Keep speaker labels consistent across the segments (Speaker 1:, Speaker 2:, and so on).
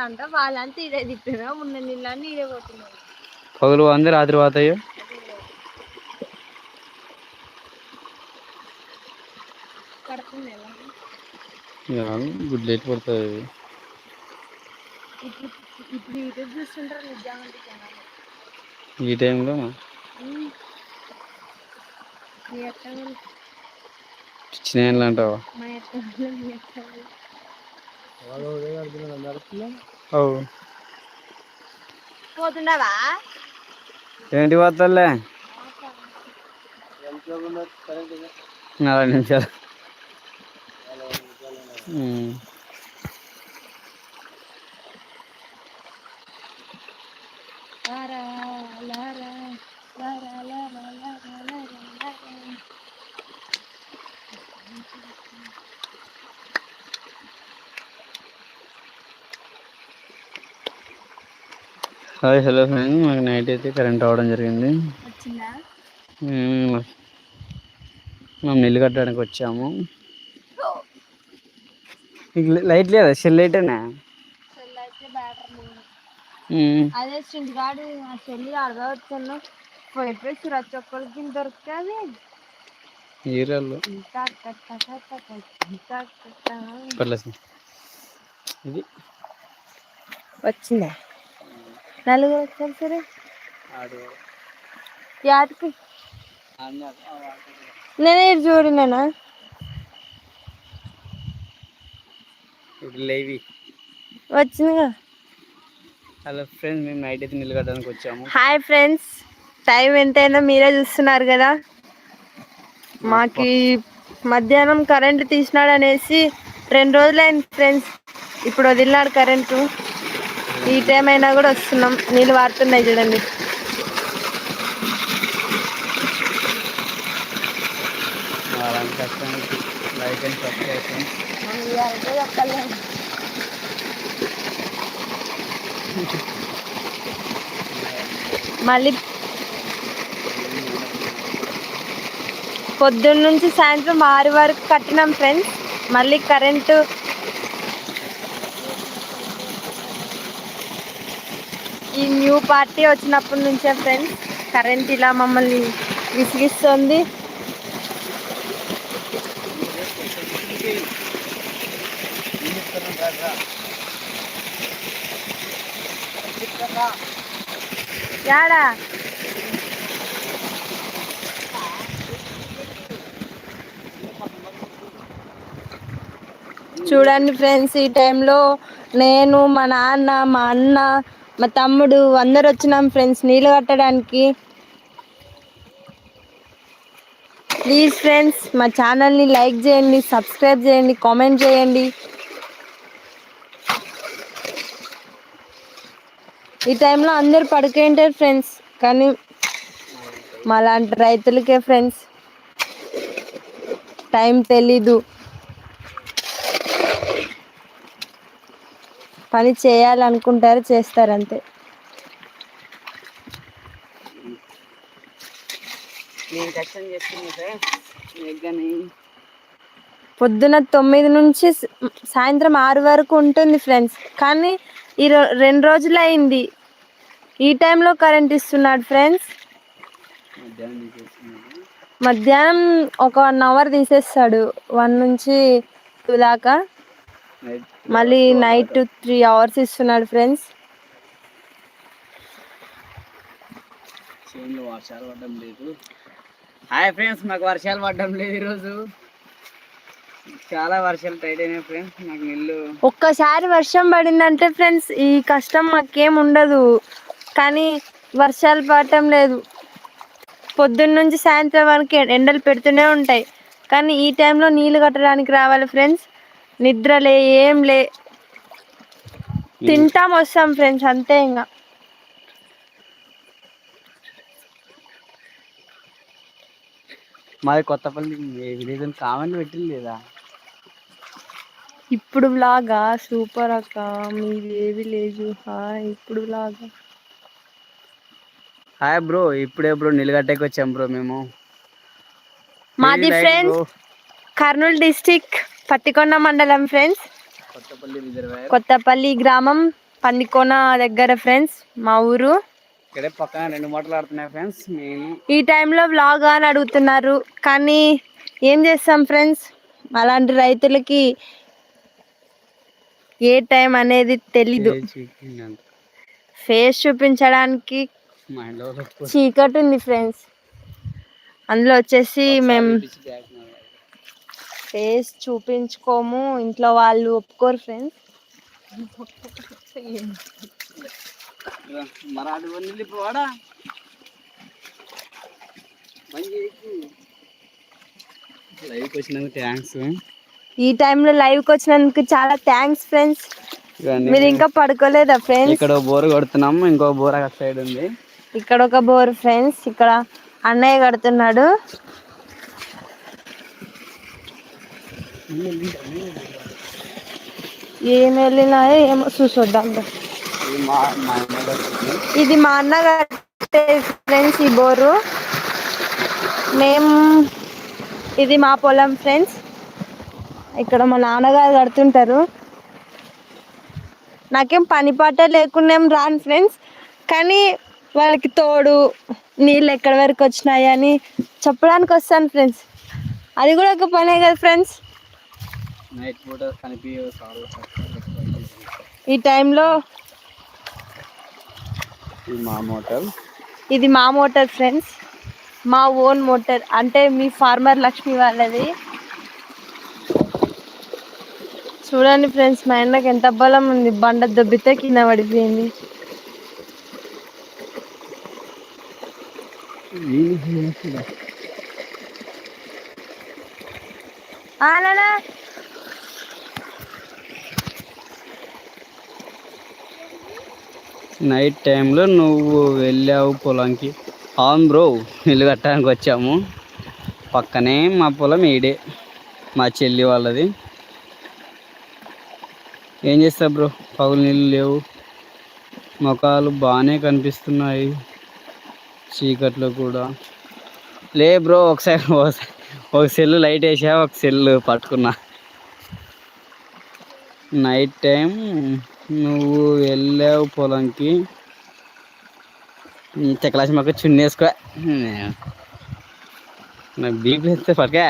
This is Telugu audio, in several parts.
Speaker 1: అంట వాళ్ళంతా ఇదే తిప్పినా ఉన్న నీళ్ళన్నీ ఇదే పోతున్నారు.
Speaker 2: పగులు పోంది రాత్రి పోతాయి? గుడ్ లేట్ పడుతుంది
Speaker 1: ఇప్పుడు యూట్యూబ్ చూస్తుంటారు
Speaker 2: ఈ టైంలో? పిచ్చిన అంటావా?
Speaker 1: పోతున్నావా?
Speaker 2: ఏంటి పోతాలే? నలభై నిమిషాలు.
Speaker 1: లారా లారా లారా లారా లారా
Speaker 2: హాయ్ హలో ఫ్రెండ్ మాకు నైట్ అయితే కరెంట్ అవ్వడం జరిగింది. మేము ఇల్లు కట్టడానికి వచ్చాము. లైట్ లేదా? సెల్ లైటేనా
Speaker 1: సెల్ అదే పోయిపోయి దొరుకుతుంది
Speaker 2: హీరోలు. పర్లేదు. ఇది.
Speaker 1: వచ్చిందా? నలుగురు సరే. యాటికి. నేనే ఇది
Speaker 2: లేవి.
Speaker 1: వచ్చిందిగా.
Speaker 2: హలో ఫ్రెండ్స్ మేము నైట్ అయితే నిల్లు కట్టడానికి వచ్చాము.
Speaker 1: హాయ్ ఫ్రెండ్స్ టైం ఎంతైనా మీరే చూస్తున్నారు కదా? మాకి మధ్యాహ్నం కరెంట్ తీసినాడు అనేసి రెండు రోజులైంది ఫ్రెండ్స్. ఇప్పుడు వదిలినాడు కరెంటు. ఈ టైం అయినా కూడా వస్తున్నాం. నీళ్ళు వాడుతున్నాయి చూడండి.
Speaker 2: లైక్ అండ్ సబ్స్క్రైబ్
Speaker 1: మళ్ళీ పొద్దున్న నుంచి సాయంత్రం ఆరు వరకు కట్టినాం ఫ్రెండ్స్ మళ్ళీ కరెంటు ఈ న్యూ పార్టీ వచ్చినప్పటి నుంచే ఫ్రెండ్స్ కరెంట్ ఇలా మమ్మల్ని విసిగిస్తుంది. యాడా? చూడండి ఫ్రెండ్స్ ఈ టైంలో నేను మా నాన్న మా అన్న మా తమ్ముడు అందరు వచ్చినాం ఫ్రెండ్స్ నీళ్ళు కట్టడానికి. ప్లీజ్ ఫ్రెండ్స్ మా ఛానల్ని లైక్ చేయండి సబ్స్క్రైబ్ చేయండి కామెంట్ చేయండి. ఈ టైంలో అందరు పడుకుంటారు ఫ్రెండ్స్ కానీ మా లాంటి రైతులకే ఫ్రెండ్స్ టైం తెలీదు. పని చేయాలనుకుంటారు చేస్తారు అంతే పొద్దున తొమ్మిది నుంచి సాయంత్రం ఆరు వరకు ఉంటుంది ఫ్రెండ్స్. కానీ ఈ రెండు రోజులు అయింది. ఈ టైంలో కరెంట్ ఇస్తున్నాడు ఫ్రెండ్స్.
Speaker 2: మధ్యాహ్నం
Speaker 1: ఒక వన్ అవర్ తీసేస్తాడు వన్ నుంచి టూ దాకా. మళ్ళీ నైట్ త్రీ అవర్స్ ఇస్తున్నాడు ఫ్రెండ్స్
Speaker 2: వర్షాలు పడడం లేదు. హాయ్ ఫ్రెండ్స్ మాకు వర్షాలు పడడం లేదు ఈరోజు. చాలా వర్షాలు టైట్ అయినాయి ఫ్రెండ్స్ నాకు నీళ్ళు.
Speaker 1: ఒక్కసారి వర్షం పడిందంటే ఫ్రెండ్స్ ఈ కష్టం మాకేం ఉండదు. కానీ వర్షాలు పడటం లేదు. పొద్దున్న నుంచి సాయంత్రం వరకు ఎండలు పెడుతూనే ఉంటాయి. కానీ ఈ టైంలో నీళ్ళు కట్టడానికి రావాలి ఫ్రెండ్స్ నిద్ర లే. ఏం లే తింటాం వస్తాం ఫ్రెండ్స్ అంతే ఇంకా
Speaker 2: మాది కొత్తపల్లి విలేజ్ అని కామెంట్ పెట్టింది లేదా
Speaker 1: ఇప్పుడు లాగా సూపర్ అక్క. మీది ఏది లేదు హాయ్ ఇప్పుడు లాగా
Speaker 2: హాయ్ బ్రో ఇప్పుడే బ్రో నిలగట్టకి వచ్చాం బ్రో మేము.
Speaker 1: మాది ఫ్రెండ్స్. కర్నూలు డిస్టిక్. పత్తికొండ మండలం ఫ్రెండ్స్
Speaker 2: కొత్తపల్లి
Speaker 1: గ్రామం పందికోన దగ్గర ఫ్రెండ్స్ మా ఊరు.
Speaker 2: ఇక్కడే పక్కన రెండు మూటలు ఆడుతున్నాయి ఫ్రెండ్స్ మేము
Speaker 1: ఈ టైంలో వ్లాగ్ అని అడుగుతున్నారు. కానీ ఏం చేస్తాం ఫ్రెండ్స్ అలాంటి రైతులకి ఏ టైం అనేది తెలీదు. ఫేస్ చూపించడానికి చీకటి ఉంది ఫ్రెండ్స్ అందులో వచ్చేసి మేము. ఫేస్ చూపించుకోము ఇంట్లో వాళ్ళు ఒప్పుకోరు ఫ్రెండ్స్
Speaker 2: వన్నీళ్ళు ఇప్పుడు వాడా? మంచి లైవ్కి వచ్చినందుకు థ్యాంక్స్
Speaker 1: ఈ టైంలో లైవ్కి వచ్చినందుకు చాలా థ్యాంక్స్ ఫ్రెండ్స్ మీరు ఇంకా పడుకోలేదా ఫ్రెండ్స్
Speaker 2: ఇక్కడ బోర్ కొడుతున్నాము ఇంకో బోర్ అక్కడ సైడ్ ఉంది.
Speaker 1: ఇక్కడ ఒక బోర్ ఫ్రెండ్స్ ఇక్కడ అన్నయ్య కడుతున్నాడు. ఏం వెళ్ళినాయో ఏమో చూసొద్దాం
Speaker 2: ఇది మా
Speaker 1: అన్నగారు అన్న ఫ్రెండ్స్ ఈ బోరు. మేము ఇది మా పొలం ఫ్రెండ్స్. ఇక్కడ మా నాన్నగారు కడుతుంటారు. నాకేం పని పాట లేకుండా రాను ఫ్రెండ్స్. కానీ వాళ్ళకి తోడు నీళ్ళు ఎక్కడి వరకు వచ్చినాయి అని చెప్పడానికి వస్తాను ఫ్రెండ్స్. అది కూడా ఒక పనే కదా ఫ్రెండ్స్.
Speaker 2: నైట్ పూట
Speaker 1: ఈ టైంలో
Speaker 2: ఇది మా మోటార్.
Speaker 1: ఇది మా మోటార్ ఫ్రెండ్స్. మా ఓన్ మోటార్. అంటే మీ ఫార్మర్ లక్ష్మి వాళ్ళది. చూడండి ఫ్రెండ్స్ మా ఎండకి ఎంత బలం ఉంది. బండ దొబ్బితే కింద పడిపోయింది. ఆ,
Speaker 2: నైట్ టైంలో నువ్వు వెళ్ళావు పొలంకి. అవును బ్రో ఇల్లు కట్టడానికి వచ్చాము. పక్కనే మా పొలం ఈడే మా చెల్లి వాళ్ళది. ఏం చేస్తా బ్రో? పగులు నీళ్ళు లేవు. మొఖాలు బాగానే కనిపిస్తున్నాయి. చీకట్లో కూడా. లే బ్రో ఒకసారి ఒకసారి- ఒక సెల్లు లైట్ వేసా ఒక సెల్లు పట్టుకున్నా. నైట్ టైం నువ్వు వెళ్ళావు పొలంకి. తెక్కలాసి మాకు చున్నీ వేసుకో నాకు బీపీ వస్తే పడకే.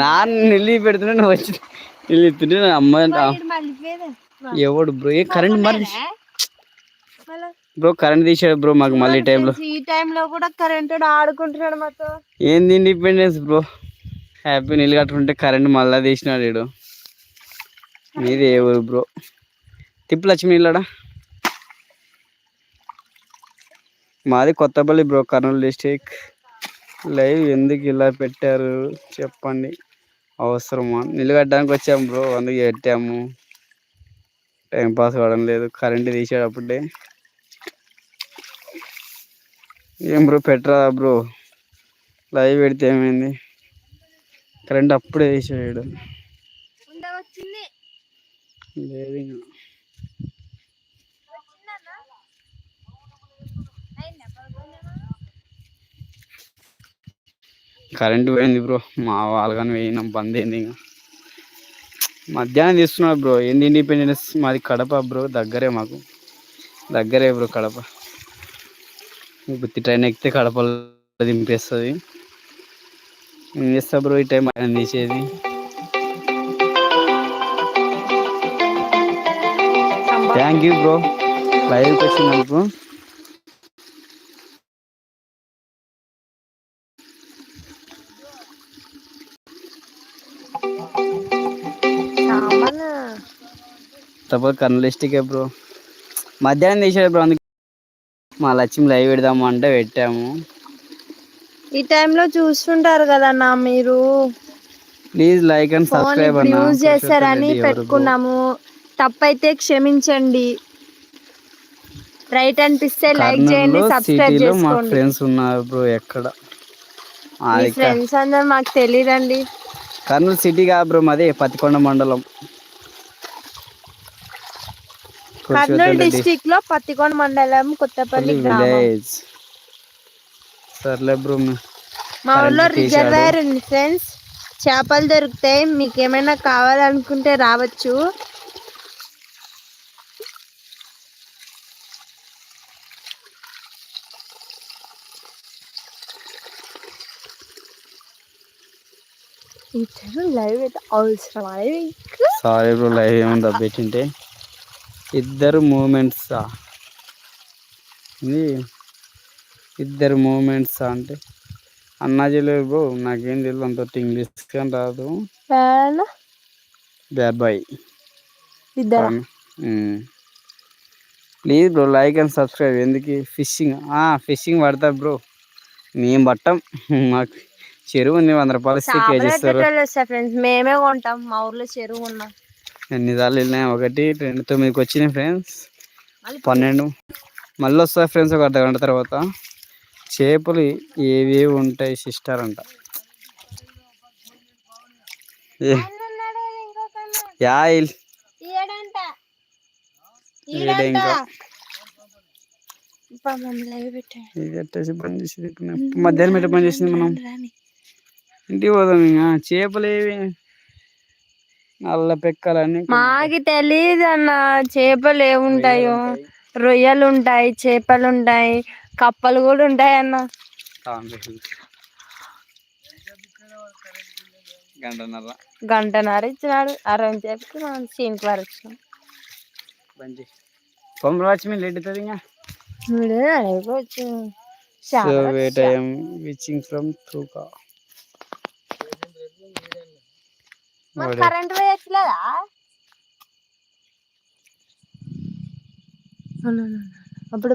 Speaker 2: నాన్న నిల్లి పెడుతున్నా నువ్వు వచ్చి నిల్లి ఇస్తుంటే అమ్మ ఎవడు బ్రో? ఏ కరెంట్ మరి బ్రో కరెంట్ తీసాడు బ్రో మాకు మళ్ళీ ఈ టైంలో.
Speaker 1: ఈ టైంలో కూడా కరెంట్ ఆడుకుంటున్నాడు మాతో.
Speaker 2: ఏంది ఇండిపెండెన్స్ బ్రో? హ్యాపీ నీళ్ళు కట్టుకుంటే కరెంట్ మళ్ళా తీసినాడు వీడు మీది ఏ ఊరు బ్రో? తిప్పు లక్ష్మి నీళ్ళడా మాది Kothapalli bro Kurnool district. Live ఎందుకు ఇలా పెట్టారు? చెప్పండి. అవసరమా? నీళ్ళు కట్టడానికి వచ్చాము బ్రో అందుకే పెట్టాము. టైం పాస్ కావడం లేదు కరెంట్ తీసాడు అప్పుడే ఏం బ్రో పెట్టరా బ్రో? లైవ్ పెడితే ఏమైంది? కరెంట్ అప్పుడే
Speaker 1: వచ్చింది
Speaker 2: లేదు కరెంట్ పోయింది బ్రో. మా వాళ్ళు కానీ పోయినాం బంద్ అయింది ఇంకా. మధ్యాహ్నం తీస్తున్నాడు బ్రో. ఏంది ఇండిపెండెన్స్? మాది కడప బ్రో దగ్గరే మాకు. దగ్గరే బ్రో కడప. గుత్తి ట్రైన్ ఎక్కితే కడపలో దింపేస్తుంది. ఏం చేస్తా బ్రో ఈ టైం ఆయన తీసేది? థ్యాంక్ యూ బ్రో లైవ్కి వచ్చినందుకు తప్ప కర్నూలు డిస్టికే బ్రో మధ్యాహ్నం తీసాడు బ్రో అందుకే మా లక్ష్మి లైవ్ పెడదాము అంటే పెట్టాము.
Speaker 1: ఈ టైంలో చూస్తుంటారు కదన్నా మీరు.
Speaker 2: ప్లీజ్ లైక్ అండ్ సబ్స్క్రైబ్ అన్న.
Speaker 1: యూజ్ చేస్తారని పెట్టుకున్నాము. తప్పైతే క్షమించండి. రైట్ అనిపిస్తే లైక్ చేయండి సబ్స్క్రైబ్
Speaker 2: సిటీలో మా
Speaker 1: చేసుకోండి.
Speaker 2: ఫ్రెండ్స్ ఉన్నారు బ్రో ఎక్కడ?
Speaker 1: ఫ్రెండ్స్ అందరు మాకు తెలియదండి
Speaker 2: కర్నూలు సిటీ కాదు బ్రో మాది పత్తికొండ మండలం.
Speaker 1: కర్నూలు డిస్ట్రిక్ట్లో పత్తికోన మండలం కొత్తపల్లి గ్రామం.
Speaker 2: సర్లే బ్రో
Speaker 1: మా ఊర్లో రిజర్వాయర్ ఉంది ఫ్రెండ్స్. చేపలు దొరుకుతాయి. మీకు ఏమైనా కావాలనుకుంటే రావచ్చు. ఇతను లైవ్ అయితే అవసరం
Speaker 2: సారీ లైవ్ ఏముంది పెట్టింటే ఇద్దరు మూమెంట్స్ ఇది ఇద్దరు మూమెంట్స్ అంటే? అన్నా చేయలేదు బ్రో నాకేం తెలియదు అంత ఇంగ్లీష్ కానీ రాదు. బ్యాడ్ బాయ్
Speaker 1: ఇద్దరు?
Speaker 2: Please bro like and subscribe ఎందుకు? ఫిషింగ్ ఫిషింగ్ పడతా బ్రో మేము పట్టాం. మాకు చెరువు ఉంది వంద రూపాయలు కేజీ
Speaker 1: ఫ్రెండ్స్ మేమే కొంటాం మా ఊర్లో చెరువు ఉన్నాం
Speaker 2: ఎన్నిసార్లు వెళ్ళినాయి ఒకటి రెండు తొమ్మిదికి వచ్చినాయి ఫ్రెండ్స్ పన్నెండు. మళ్ళీ వస్తాయి ఫ్రెండ్స్ ఒక అర్ధ గంట తర్వాత. చేపలు ఏవేవి ఉంటాయి సిస్టర్ అంట. ఏ- యా ఇల్- ఈడే ఇంకా ఇది ఎట్టేసి బంద్ చేసి తిప్పినాం. మధ్యాహ్నం ఎట్ట పని చేసింది మనం? ఇంటికి పోదాం ఇంకా. చేపలు ఏవి? నల్ల పెక్కలన్నీ
Speaker 1: మాకి తెలియదు అన్న చేపలు ఏముంటాయో? రొయ్యలు ఉంటాయి చేపలు ఉంటాయి కప్పలు కూడా ఉంటాయి అన్న.
Speaker 2: గంటన్నర.
Speaker 1: గంటన్నర ఇచ్చినాడు. అరవై చెప్పి మనం సీన్కి వరకు వచ్చినాం
Speaker 2: అవుతుంది ఇంకా?
Speaker 1: అయిపోవచ్చు
Speaker 2: సో ఐఎమ్ విచింగ్ ఫ్రమ్ తూకా
Speaker 1: కరెంట్ పోయట్లేదా అప్పుడు